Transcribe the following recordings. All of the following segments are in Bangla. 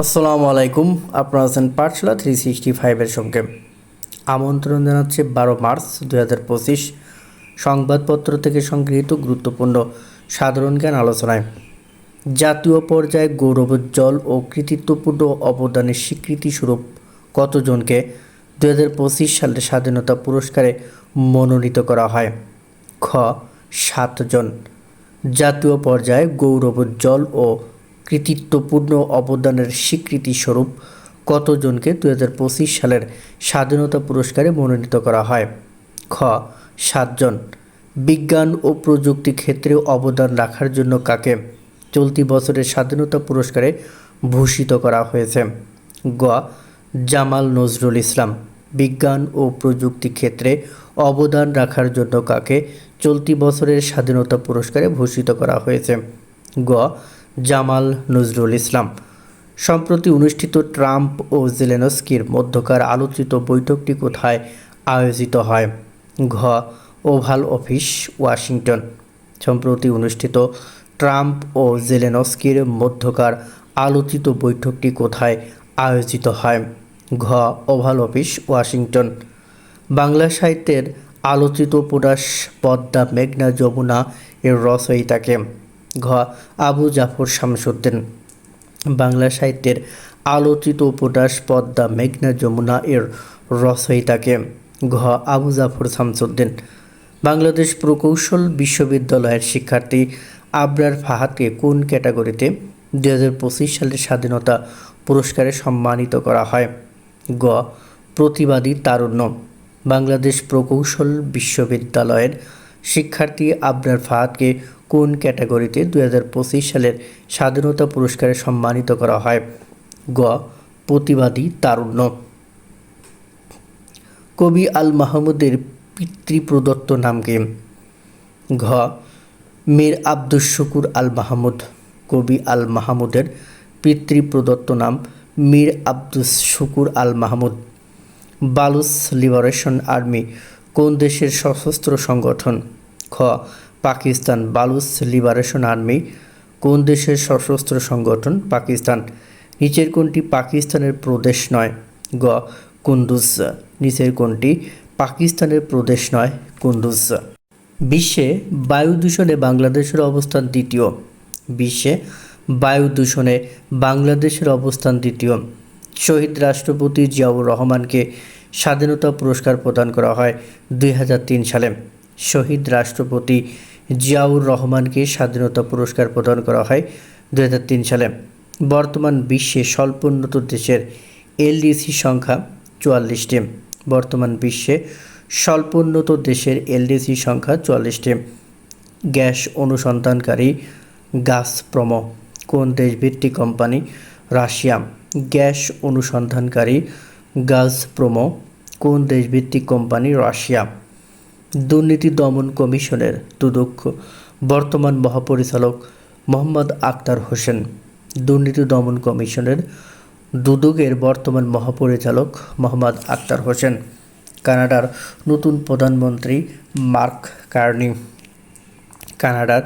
আসসালামু আলাইকুম। আপনারা আছেন পাঠশালা থ্রি সিক্সটি ফাইভের সঙ্গে। আমন্ত্রণ জানাচ্ছে বারো মার্চ দু হাজার পঁচিশ সংবাদপত্র থেকে সংগৃহীত গুরুত্বপূর্ণ সাধারণ জ্ঞান আলোচনায়। জাতীয় পর্যায়ে গৌরবোজ্জ্বল ও কৃতিত্বপূর্ণ অবদানের স্বীকৃতিস্বরূপ কতজনকে দু হাজার পঁচিশ সালের স্বাধীনতা পুরস্কারে মনোনীত করা হয়? খ, সাতজন। জাতীয় পর্যায়ে গৌরবোজ্জ্বল ও কৃতিত্বপূর্ণ অবদানের স্বীকৃতিস্বরূপ কতজনকে দু হাজার পঁচিশ সালের স্বাধীনতা পুরস্কারে মনোনীত করা হয়? খ. সাতজন। বিজ্ঞান ও প্রযুক্তি ক্ষেত্রে অবদান রাখার জন্য কাকে চলতি বছরের স্বাধীনতা পুরস্কারে ভূষিত করা হয়েছে? গ. জামাল নজরুল ইসলাম। বিজ্ঞান ও প্রযুক্তি ক্ষেত্রে অবদান রাখার জন্য কাকে চলতি বছরের স্বাধীনতা পুরস্কারে ভূষিত করা হয়েছে? গ. জামাল নজরুল ইসলাম। সম্প্রতি অনুষ্ঠিত ট্রাম্প ও জেলেনস্কির মধ্যকার আলোচিত বৈঠকটি কোথায় আয়োজিত হয়? ঘ. Oval Office, Washington. সম্প্রতি অনুষ্ঠিত ট্রাম্প ও জেলেনস্কির মধ্যকার আলোচিত বৈঠকটি কোথায় আয়োজিত হয়? ঘ. Oval Office, Washington. বাংলা সাহিত্যের আলোচিত উপন্যাস পদ্মা, মেঘনা, যমুনা এর রচয়িতাকে ঘ. আবু জাফর শামসুদ্দিন। বাংলা সাহিত্যের আলোচিত উপন্যাস পদ্মা মেঘনা যমুনা এর রচয়িতাকে। ঘ. আবু জাফর শামসুদ্দিন। বাংলাদেশ প্রকৌশল বিশ্ববিদ্যালয়ের শিক্ষার্থী আবরার ফাহাদকে কোন ক্যাটাগরিতে দু হাজার পঁচিশ সালের স্বাধীনতা পুরস্কারে সম্মানিত করা হয়? গ. প্রতিবাদী তারুণ্য। বাংলাদেশ প্রকৌশল বিশ্ববিদ্যালয়ের শিক্ষার্থী আবরার ফাহাদকে কোন ক্যাটাগরিতে দু সালের স্বাধীনতা পুরস্কারে সম্মানিত করা হয়? গ. প্রতিবাদী তারুণ্য। কবি আল মাহমুদের পিতৃপ্রদত্ত নামকে ঘ. মীর আব্দুস শুকুর আল মাহমুদ। কবি আল মাহমুদের পিতৃপ্রদত্ত নাম Mir Abdus Shukur Al Mahmud. Baloch liberation army. কোন দেশের সশস্ত্র সংগঠন? খ. Pakistan Baloch liberation army. কোন দেশের সশস্ত্র সংগঠন? পাকিস্তান। নিচের কোনটি পাকিস্তানের প্রদেশ নয়? গ. কুন্দুজ। নিচের কোনটি পাকিস্তানের প্রদেশ নয়? কুন্দুজ। বিশ্বে বায়ু দূষণে বাংলাদেশের অবস্থান দ্বিতীয়। বিশ্বে বায়ু দূষণে বাংলাদেশের অবস্থান দ্বিতীয়। শহীদ রাষ্ট্রপতি জিয়াউর রহমানকে স্বাধীনতা পুরস্কার প্রদান করা হয় দুই হাজার তিন সালে। শহীদ রাষ্ট্রপতি জিয়াউর রহমানকে স্বাধীনতা পুরস্কার প্রদান করা হয় দুই হাজার তিন সালে। বর্তমান বিশ্বে স্বল্পোন্নত দেশের এলডিসি সংখ্যা চুয়াল্লিশটি। বর্তমান বিশ্বে স্বল্পোন্নত দেশের এলডিসি সংখ্যা চুয়াল্লিশটি। গ্যাস অনুসন্ধানকারী গাসপ্রম, কোন দেশভিত্তিক কোম্পানি? রাশিয়া। গ্যাস অনুসন্ধানকারী গাজপ্রম কোন দেশভিত্তিক কোম্পানি? রাশিয়া। দুর্নীতি দমন কমিশনের দুদক্ষ বর্তমান মহাপরিচালক মোহাম্মদ আক্তার হোসেন। দুর্নীতি দমন কমিশনের দুদকের বর্তমান মহাপরিচালক মোহাম্মদ আক্তার হোসেন। কানাডার নতুন প্রধানমন্ত্রী মার্ক কার্নি। কানাডার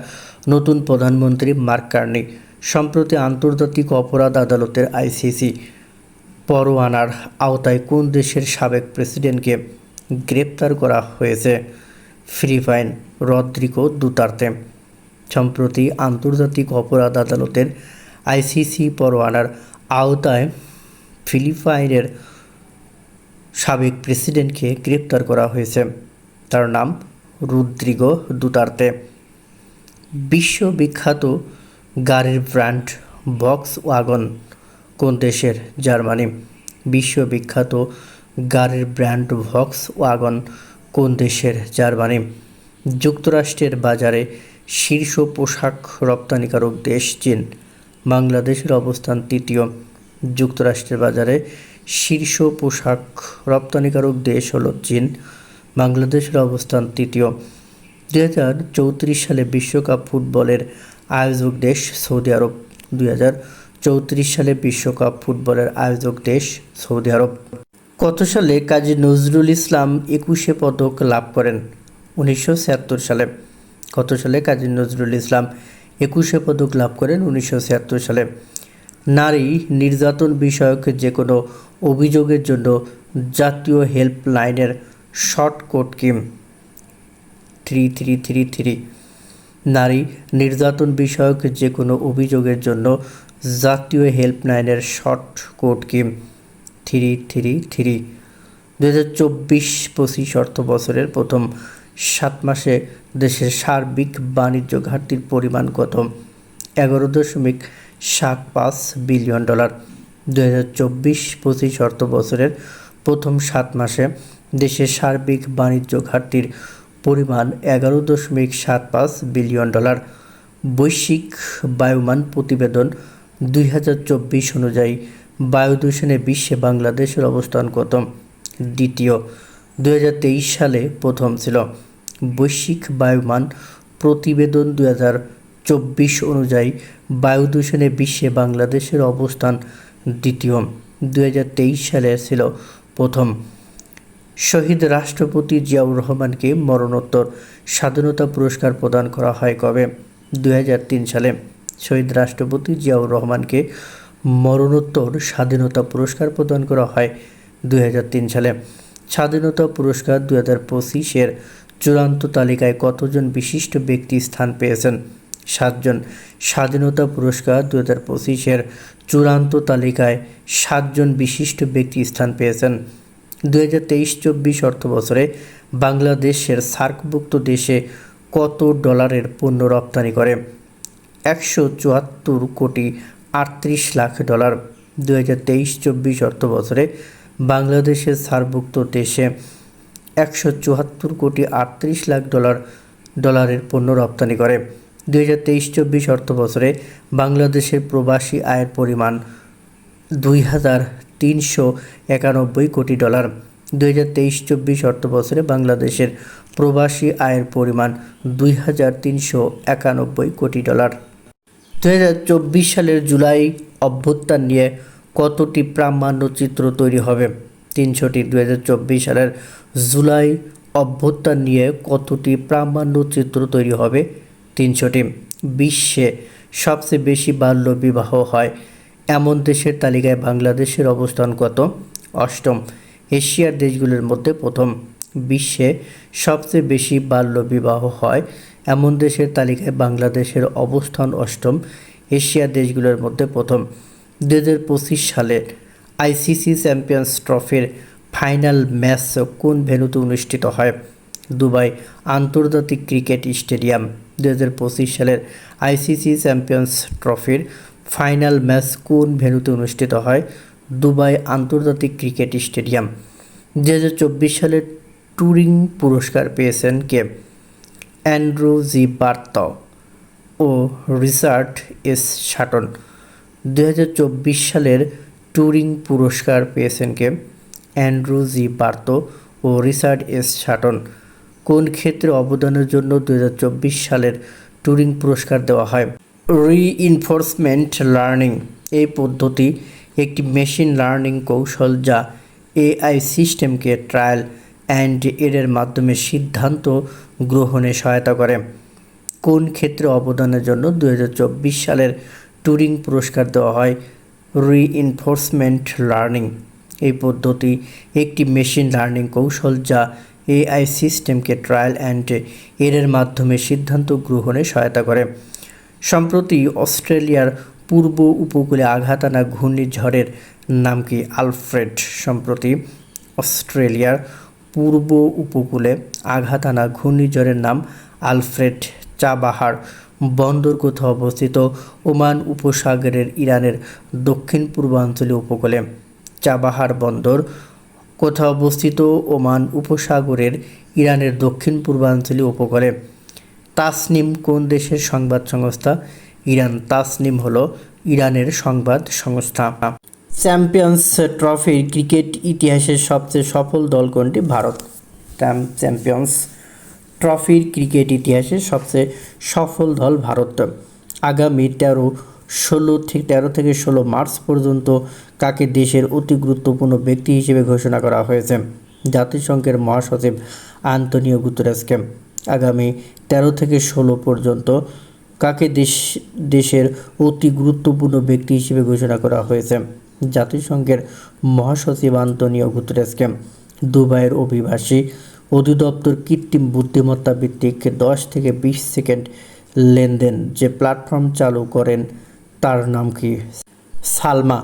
নতুন প্রধানমন্ত্রী মার্ক কার্নি। সম্প্রতি আন্তর্জাতিক অপরাধ আদালতের আইসিসি পরোয়ানার আওতায় কোন দেশের সাবেক প্রেসিডেন্টকে গ্রেপ্তার করা হয়েছে? Philippine Rodrigo Duterte. সম্প্রতি আন্তর্জাতিক অপরাধ আদালতের আইসিসি পরোয়ানার আওতায় ফিলিপাইনের সাবেক প্রেসিডেন্টকে গ্রেপ্তার করা হয়েছে। তার নাম রুদ্রিগো দুতার্তে। বিশ্ববিখ্যাত গাড়ির ব্র্যান্ড বক্স ওয়াগন কোন দেশের? জার্মানি। বিশ্ববিখ্যাত গাড়ির ব্র্যান্ড ভক্স ওয়াগন কোন দেশের? জার্মানি। যুক্তরাষ্ট্রের বাজারে শীর্ষ পোশাক রপ্তানিকারক দেশ চীন। বাংলাদেশের অবস্থান তৃতীয়। যুক্তরাষ্ট্রের বাজারে শীর্ষ পোশাক রপ্তানিকারক দেশ হল চীন। বাংলাদেশের অবস্থান তৃতীয়। দু হাজার চৌত্রিশ সালে বিশ্বকাপ ফুটবলের আয়োজক দেশ সৌদি আরব। দুই হাজার চৌত্রিশ সালে বিশ্বকাপ ফুটবলের আয়োজক দেশ সৌদি আরব। কত সালে কাজী নজরুল ইসলাম একুশে পদক লাভ করেন উনিশশো ছিয়াত্তর সালে। কত সালে কাজী নজরুল ইসলাম একুশে পদক লাভ করেন উনিশশো ছিয়াত্তর সালে। নারী নির্যাতন বিষয়ক যে কোনো অভিযোগের জন্য জাতীয় হেল্পলাইনের শর্ট কোড কি থ্রি থ্রি থ্রি থ্রি। নারী নির্যাতন বিষয়ক যে কোনো অভিযোগের জন্য জাতীয় হেল্পলাইনের শর্ট কোড কি? Three three three. দু হাজার চব্বিশ পঁচিশ অর্থ বছরের প্রথম সাত মাসে দেশের সার্বিক বাণিজ্য ঘাটতির পরিমাণ কত? এগারো দশমিক সাত পাঁচ বিলিয়ন ডলার। দু হাজার চব্বিশ পঁচিশ অর্থ বছরের প্রথম সাত মাসে দেশের সার্বিক বাণিজ্য ঘাটতির পরিমাণ এগারো দশমিক সাত পাঁচ বিলিয়ন ডলার। বৈশ্বিক বায়ুমান প্রতিবেদন দুই হাজার চব্বিশ অনুযায়ী বায়ু দূষণে বিশ্বে বাংলাদেশের অবস্থান কত? দ্বিতীয় দু হাজার তেইশ সালে প্রথম ছিল। বৈশ্বিক বায়ুমান প্রতিবেদন দু চব্বিশ অনুযায়ী বায়ু দূষণে বিশ্বে বাংলাদেশের অবস্থান দ্বিতীয় দু হাজার তেইশ সালে ছিল প্রথম। শহীদ রাষ্ট্রপতি জিয়াউর রহমানকে মরণোত্তর স্বাধীনতা পুরস্কার প্রদান করা হয় কবে? দুই হাজার তিন সালে শহীদ রাষ্ট্রপতি জিয়াউর রহমানকে মরণোত্তর স্বাধীনতা পুরস্কার প্রদান করা হয় দুই হাজার তিন সালে। স্বাধীনতা পুরস্কার দু হাজার পঁচিশের চূড়ান্ত তালিকায় কতজন বিশিষ্ট ব্যক্তি স্থান পেয়েছেন? সাতজন। স্বাধীনতা পুরস্কার দু হাজার পঁচিশের চূড়ান্ত তালিকায় সাতজন বিশিষ্ট ব্যক্তি স্থান পেয়েছেন। দু হাজার তেইশ চব্বিশ অর্থ বছরে বাংলাদেশের সার্কভুক্ত দেশে কত ডলারের পণ্য রপ্তানি করে? একশো চুয়াত্তর কোটি আটত্রিশ লাখ ডলার। দু হাজার তেইশ চব্বিশ অর্থ বছরে বাংলাদেশের সার্কভুক্ত দেশে একশো চুয়াত্তর কোটি আটত্রিশ লাখ ডলার, ডলারের পণ্য রপ্তানি করে। দুই হাজার তেইশ চব্বিশ অর্থ বছরে বাংলাদেশের প্রবাসী আয়ের পরিমাণ দুই হাজার তিনশো একানব্বই কোটি ডলার। দুই হাজার তেইশ চব্বিশ অর্থ বছরে বাংলাদেশের প্রবাসী আয়ের পরিমাণ দুই হাজার তিনশো একানব্বই কোটি ডলার। দু হাজার চব্বিশ সালের জুলাই অভ্যুত্থান নিয়ে কতটি প্রামাণ্য চিত্র তৈরি হবে? তিনশোটি। দু হাজার চব্বিশ সালের জুলাই অভ্যুত্থান নিয়ে কতটি প্রামাণ্য চিত্র তৈরি হবে? তিনশোটি। বিশ্বে সবচেয়ে বেশি বাল্য বিবাহ হয় এমন দেশের তালিকায় বাংলাদেশের অবস্থান কত? অষ্টম, এশিয়ার দেশগুলোর মধ্যে প্রথম। বিশ্বে সবচেয়ে বেশি বাল্যবিবাহ হয় এমন দেশের তালিকায় বাংলাদেশের অবস্থান অষ্টম, এশিয়ার দেশগুলোর মধ্যে প্রথম। দু হাজার পঁচিশ সালের আইসিসি চ্যাম্পিয়ন্স ট্রফির ফাইনাল ম্যাচ কোন ভেন্যুতে অনুষ্ঠিত হয়? দুবাই আন্তর্জাতিক ক্রিকেট স্টেডিয়াম। দু হাজার পঁচিশ সালের আইসিসি চ্যাম্পিয়ন্স ট্রফির ফাইনাল ম্যাচ কোন ভেন্যুতে অনুষ্ঠিত হয়? দুবাই আন্তর্জাতিক ক্রিকেট স্টেডিয়াম। দু হাজার চব্বিশ সালে টুরিং পুরস্কার পেয়েছেন কে? অ্যান্ড্রু জি বার্ত ও রিচার্ড এস শাটন। দু হাজার চব্বিশ সালের টুরিং পুরস্কার পেয়েছেন কে? অ্যান্ড্রু জি বার্ত ও রিচার্ড এস শাটন। কোন ক্ষেত্রে অবদানের জন্য দু হাজার চব্বিশ সালের টুরিং পুরস্কার দেওয়া হয়? রিইনফোর্সমেন্ট লার্নিং এই পদ্ধতি একটি মেশিন লার্নিং কৌশল যা এআই সিস্টেমকে ট্রায়াল অ্যান্ড এর মাধ্যমে সিদ্ধান্ত গ্রহণে সহায়তা করে। কোন ক্ষেত্রে অবদানের জন্য দু হাজার চব্বিশ সালের টুরিং পুরস্কার দেওয়া হয়? রিইনফোর্সমেন্ট লার্নিং এই পদ্ধতি একটি মেশিন লার্নিং কৌশল যা এআই সিস্টেমকে ট্রায়াল অ্যান্ড এরের মাধ্যমে সিদ্ধান্ত গ্রহণে সহায়তা করে। সম্প্রতি অস্ট্রেলিয়ার পূর্ব উপকূলে আঘাত আনা ঘূর্ণিঝড়ের নাম কি আলফ্রেড? সম্প্রতি অস্ট্রেলিয়ার পূর্ব উপকূলে আঘাত আনা ঘূর্ণিঝড়ের নাম আলফ্রেড চাবাহার বন্দর কোথাও অবস্থিত? ওমান উপসাগরের ইরানের দক্ষিণ পূর্বাঞ্চলীয় উপকূলে চাবাহার বন্দর কোথাও অবস্থিত? ওমান উপসাগরের ইরানের দক্ষিণ পূর্বাঞ্চলীয় উপকূলে তাসনিম কোন দেশের সংবাদ সংস্থা? ইরান। তাসনিম হলো ইরানের সংবাদ সংস্থা। চ্যাম্পিয়ন্স ট্রফির ক্রিকেট ইতিহাসের সবচেয়ে সফল দল কোনটি? ভারত। চ্যাম্পিয়ন্স ট্রফির ক্রিকেট ইতিহাসের সবচেয়ে সফল দল ভারত। আগামী তেরো, ষোলো থেকে তেরো থেকে ষোলো মার্চ পর্যন্ত কাকে দেশের অতি গুরুত্বপূর্ণ ব্যক্তি হিসেবে ঘোষণা করা হয়েছে? জাতিসংঘের মহাসচিব আন্তনিও গুতরেসকে। আগামী তেরো থেকে ষোলো পর্যন্ত কাকে দেশ, দেশের অতি গুরুত্বপূর্ণ ব্যক্তি হিসেবে ঘোষণা করা হয়েছে? জাতিসংঘের মহাসচিব আন্তনিও গুতরেসকে। দুবাইয়ের অভিবাসী অধিদপ্তর কৃত্রিম বুদ্ধিমত্তা ভিত্তিক দশ থেকে বিশ সেকেন্ড লেনদেন যে প্ল্যাটফর্ম চালু করেন, তার নাম কি? সালমা।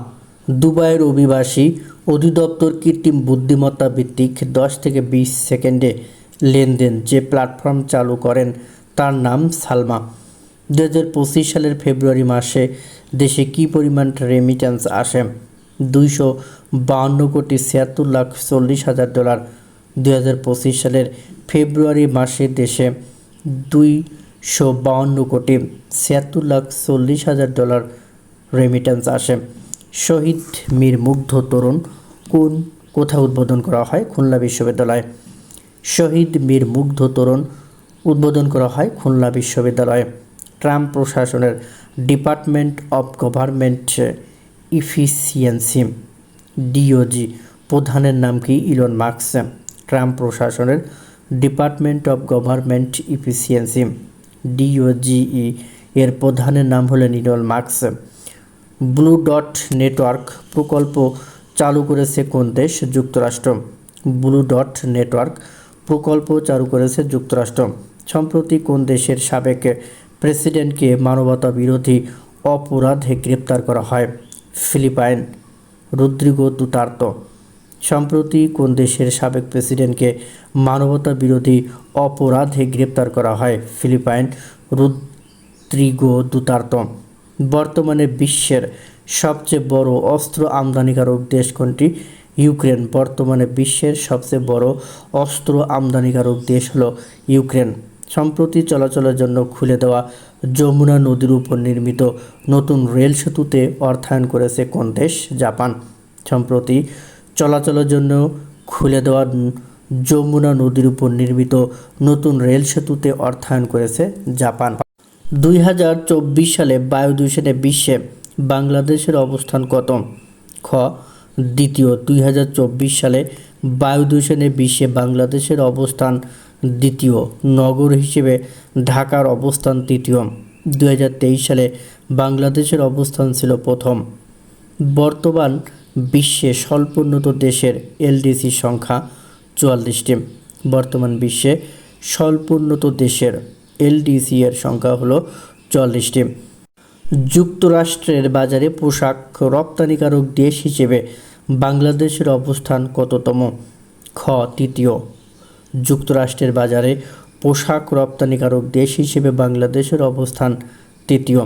দুবাইয়ের অভিবাসী অধিদপ্তর কৃত্রিম বুদ্ধিমত্তা ভিত্তিক দশ থেকে বিশ সেকেন্ডে লেনদেন যে প্ল্যাটফর্ম চালু করেন, তার নাম সালমা। দু হাজার পঁচিশ সালের ফেব্রুয়ারি মাসে দেশে কী পরিমাণ রেমিট্যান্স আসে? দুইশো বাহান্ন কোটি ছিয়াত্তর লাখ চল্লিশ হাজার ডলার। দুই হাজার পঁচিশ সালের ফেব্রুয়ারি মাসে দেশে দুইশো বাহান্ন কোটি ছিয়াত্তর লাখ চল্লিশ হাজার ডলার রেমিট্যান্স আসে। শহীদ মীর মুগ্ধ তরুণ কোন কোথায় উদ্বোধন করা হয়? খুলনা বিশ্ববিদ্যালয়ে। শহীদ মীর মুগ্ধ তরুণ উদ্বোধন করা হয় খুলনা বিশ্ববিদ্যালয়ে। ট্রাম্প প্রশাসনের department of government efficiency, DOGE, প্রধানের নাম কি? Elon Musk. ট্রাম্প প্রশাসনের department of government efficiency DOGE এর প্রধানের নাম হলেন Elon Musk. Blue dot network প্রকল্প চালু করেছে কোন দেশ? যুক্তরাষ্ট্র। ব্লু ডট নেটওয়ার্ক প্রকল্প চালু করেছে যুক্তরাষ্ট্র। সম্প্রতি কোন দেশের সাবেক প্রেসিডেন্টকে মানবতা বিরোধী অপরাধে গ্রেপ্তার করা হয়? ফিলিপাইন। Rodrigo Duterte. সম্প্রতি কোন দেশের সাবেক প্রেসিডেন্টকে মানবতা বিরোধী অপরাধে গ্রেপ্তার করা হয়? ফিলিপাইন। Rodrigo Duterte. বর্তমানে বিশ্বের সবচেয়ে বড় অস্ত্র আমদানিকারক দেশ কোনটি? ইউক্রেন বর্তমানে বিশ্বের সবচেয়ে বড় অস্ত্র আমদানিকারক দেশ হলো ইউক্রেন। সম্প্রতি চলাচলের জন্য খুলে দেওয়া যমুনা নদীর উপর নির্মিত নতুন রেল সেতুতে অর্থায়ন করেছে কোন দেশ? জাপান। সম্প্রতি চলাচলের জন্য খুলে দেওয়া যমুনা নদীর উপর নির্মিত নতুন রেল সেতুতে অর্থায়ন করেছে জাপান। দুই হাজার চব্বিশ সালে বায়ু দূষণে বিশ্বে বাংলাদেশের অবস্থান কত? খ দ্বিতীয় দুই হাজার চব্বিশ সালে বায়ু দূষণে বিশ্বে বাংলাদেশের অবস্থান দ্বিতীয়, নগর হিসেবে ঢাকার অবস্থান তৃতীয়। দুই হাজার তেইশ সালে বাংলাদেশের অবস্থান ছিল প্রথম। বর্তমান বিশ্বে স্বল্পোন্নত দেশের এলডিসি সংখ্যা চুয়াল্লিশটি। বর্তমান বিশ্বে স্বল্পোন্নত দেশের এলডিসি এর সংখ্যা হলো চল্লিশটি যুক্তরাষ্ট্রের বাজারে পোশাক রপ্তানিকারক দেশ হিসেবে বাংলাদেশের অবস্থান কততম? খ, তৃতীয়। যুক্তরাষ্ট্রের বাজারে পোশাক রপ্তানিকারক দেশ হিসেবে বাংলাদেশের অবস্থান তৃতীয়।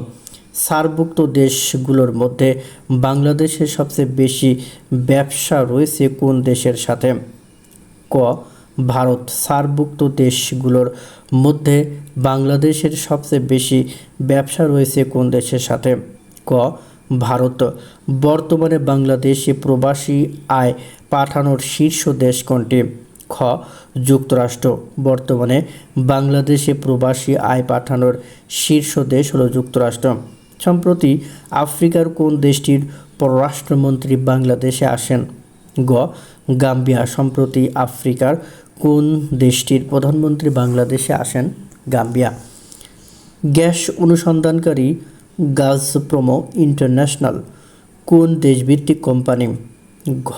সারভুক্ত দেশগুলোর মধ্যে বাংলাদেশের সবচেয়ে বেশি ব্যবসা রয়েছে কোন দেশের সাথে? ক ভারত সারভুক্ত দেশগুলোর মধ্যে বাংলাদেশের সবচেয়ে বেশি ব্যবসা রয়েছে কোন দেশের সাথে? ক, ভারত। বর্তমানে বাংলাদেশে প্রবাসী আয় পাঠানোর শীর্ষ দেশ কোনটি? খ, যুক্তরাষ্ট্র। বর্তমানে বাংলাদেশে প্রবাসী আয় পাঠানোর শীর্ষ দেশ হলো যুক্তরাষ্ট্র। সম্প্রতি আফ্রিকার কোন দেশটির পররাষ্ট্রমন্ত্রী বাংলাদেশে আসেন? গ, গাম্বিয়া। সম্প্রতি আফ্রিকার কোন দেশটির প্রধানমন্ত্রী বাংলাদেশে আসেন? গাম্বিয়া। গ্যাস অনুসন্ধানকারী গাজপ্রোমো ইন্টারন্যাশনাল। কোন দেশভিত্তিক কোম্পানি? ঘ,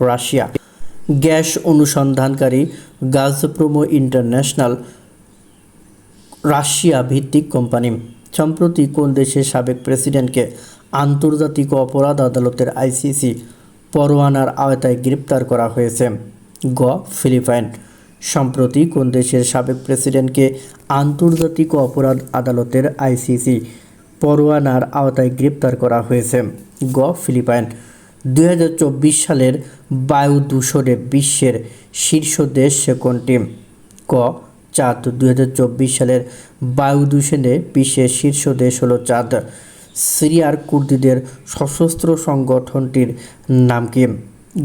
রাশিয়া। গ্যাস অনুসন্ধানকারী গাজপ্রোমো ইন্টারন্যাশনাল। রাশিয়া ভিত্তিক কোম্পানি। সম্প্রতি কোন দেশের সাবেক প্রেসিডেন্টকে আন্তর্জাতিক অপরাধ আদালতের আইসিসি পরোয়ানার আওতায় গ্রেপ্তার করা হয়েছে? গ, ফিলিপাইন। সম্প্রতি কোন দেশের সাবেক প্রেসিডেন্টকে আন্তর্জাতিক অপরাধ আদালতের আইসিসি পরোয়ানার আওতায় গ্রেপ্তার করা হয়েছে। গ, ফিলিপাইন। দুই হাজার চব্বিশ সালের বায়ু দূষণে বিশ্বের শীর্ষ দেশ কোনটি ক, চাঁদ। দুই হাজার চব্বিশ সালের বায়ু দূষণে বিশ্বের শীর্ষ দেশ হলো চাঁদ। সিরিয়ার কুর্দিদের সশস্ত্র সংগঠনটির নাম কি?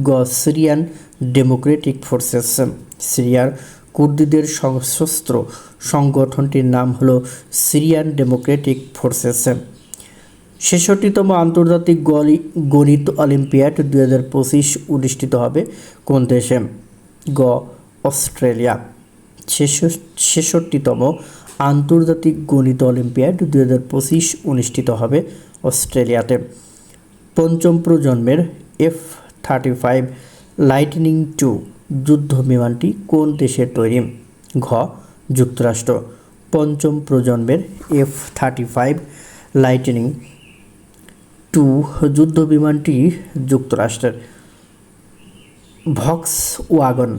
গ, সিরিয়ান ডেমোক্রেটিক ফোর্সেস সিরিয়ার কুর্দিদের সশস্ত্র সংগঠনটির নাম হলো সিরিয়ান ডেমোক্রেটিক ফোর্সেস ছেষট্টিতম আন্তর্জাতিক গলি, গণিত অলিম্পিয়াড দুই হাজার পঁচিশ অনুষ্ঠিত হবে কোন দেশে? গ, অস্ট্রেলিয়া। ছেষট্টিতম আন্তর্জাতিক গণিত অলিম্পিয়াড দুই হাজার পঁচিশ অনুষ্ঠিত হবে অস্ট্রেলিয়াতে। পঞ্চম প্রজন্মের F thirty five lightning two যুদ্ধ বিমানটি কোন দেশের তৈরি? ঘ. যুক্তরাষ্ট্র। পঞ্চম প্রজন্মের F thirty five lightning two যুদ্ধ বিমানটি যুক্তরাষ্ট্রের। ভক্স ওয়াগন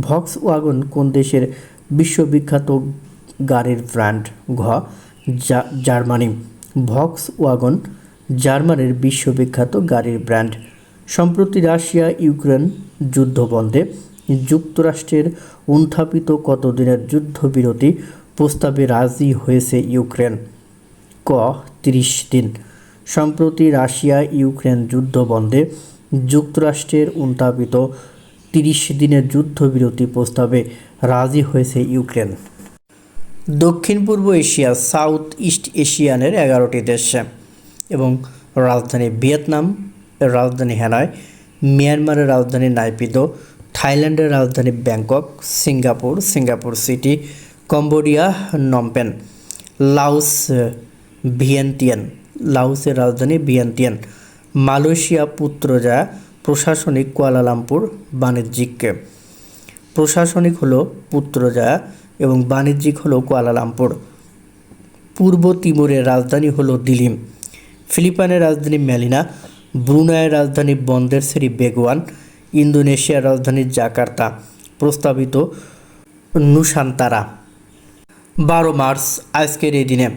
ভক্স ওয়াগন কোন দেশের বিশ্ববিখ্যাত গাড়ির ব্র্যান্ড? ঘ. জার্মানি। ভক্স ওয়াগন জার্মানির বিশ্ববিখ্যাত গাড়ির ব্র্যান্ড। সম্প্রতি রাশিয়া, ইউক্রেন যুদ্ধ বন্ধে যুক্তরাষ্ট্রের উত্থাপিত কতদিনের যুদ্ধবিরতি প্রস্তাবে রাজি হয়েছে ইউক্রেন? ক, তিরিশ দিন। সম্প্রতি রাশিয়া, ইউক্রেন যুদ্ধ বন্ধে যুক্তরাষ্ট্রের উত্থাপিত তিরিশ দিনের যুদ্ধবিরতি প্রস্তাবে রাজি হয়েছে ইউক্রেন। দক্ষিণ পূর্ব এশিয়া, সাউথ ইস্ট এশিয়ানের এগারোটি দেশ এবং রাজধানী ভিয়েতনাম রাজধানী হ্যানয়, মিয়ানমারের রাজধানী নাইপিদো, থাইল্যান্ডের রাজধানী Bangkok, Singapore Singapore city, Cambodia, Phnom Penh Laos Vientiane লাউসের রাজধানী ভিয়েন্তিয়ান, মালয়েশিয়া পুত্রজা, প্রশাসনিক কুয়ালালামপুর বাণিজ্যিক প্রশাসনিক হলো পুত্রজা এবং বাণিজ্যিক হলো কুয়ালালামপুর। পূর্ব তিমুরের রাজধানী হলো দিলিম ফিলিপাইনের রাজধানী ম্যালিনা ব্রুনাইয়ের রাজধানী বন্দের শ্রী বেগুয়ান ইন্দোনেশিয়ার রাজধানী জাকার্তা, প্রস্তাবিত নুসান্তারা বারো মার্চ, আজকের এই দিনে।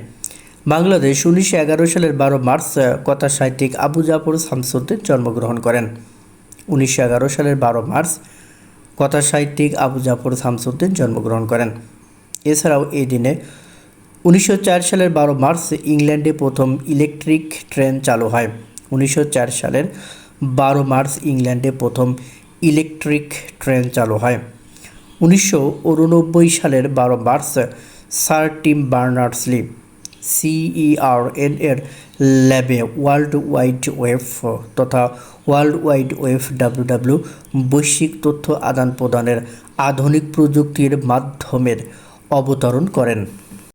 বাংলাদেশ উনিশশো এগারো সালের বারো মার্চ কথা সাহিত্যিক আবু জাফর শামসুদ্দিন জন্মগ্রহণ করেন। উনিশশো এগারো সালের বারো মার্চ, কথা সাহিত্যিক আবু জাফর শামসুদ্দিন জন্মগ্রহণ করেন। এছাড়াও এই দিনে উনিশশো চার সালের বারো মার্চ, ইংল্যান্ডে প্রথম ইলেকট্রিক ট্রেন চালু হয়। উনিশশো চার সালের বারো মার্চ ইংল্যান্ডে প্রথম ইলেকট্রিক ট্রেন চালু হয়। উনিশশো উননব্বই সালের বারো March sir Tim Berners Lee CERN এর ল্যাবে ওয়ার্ল্ড ওয়াইড ওয়েব তথা world wide web W W বৈশ্বিক তথ্য আদান প্রদানের আধুনিক প্রযুক্তির মাধ্যমের অবতরণ করেন।